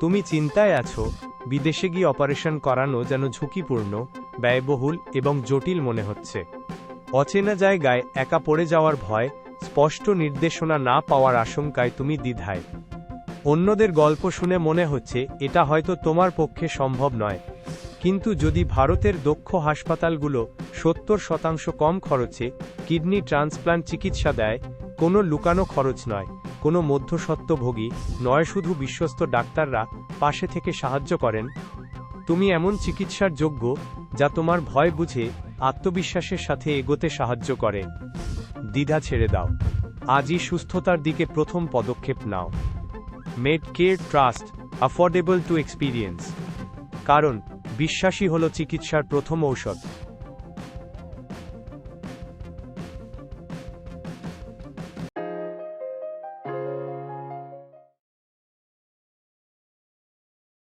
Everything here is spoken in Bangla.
তুমি চিন্তায় আছো, বিদেশে গিয়ে অপারেশন করানো যেন ঝুঁকিপূর্ণ, ব্যয়বহুল এবং জটিল মনে হচ্ছে। অচেনা জায়গায় একা পড়ে যাওয়ার ভয়, স্পষ্ট নির্দেশনা না পাওয়ার আশঙ্কায় তুমি দ্বিধায়। অন্যদের গল্প শুনে মনে হচ্ছে, এটা হয়তো তোমার পক্ষে সম্ভব নয়। কিন্তু যদি ভারতের দক্ষ হাসপাতালগুলো সত্তর শতাংশ কম খরচে কিডনি ট্রান্সপ্লান্ট চিকিৎসা দেয়, কোনো লুকানো খরচ নয়। কোনো মধ্যস্বত্বভোগী নয়, শুধু বিশ্বস্ত ডাক্তাররা পাশে থেকে সাহায্য করেন। তুমি এমন চিকিৎসার যোগ্য যা তোমার ভয় বুঝে আত্মবিশ্বাসের সাথে এগোতে সাহায্য করে। দ্বিধা ছেড়ে দাও। আজই সুস্থতার দিকে প্রথম পদক্ষেপ নাও। Medcare trust affordable to experience কারণ, বিশ্বাসী হল চিকিৎসার প্রথম ঔষধ।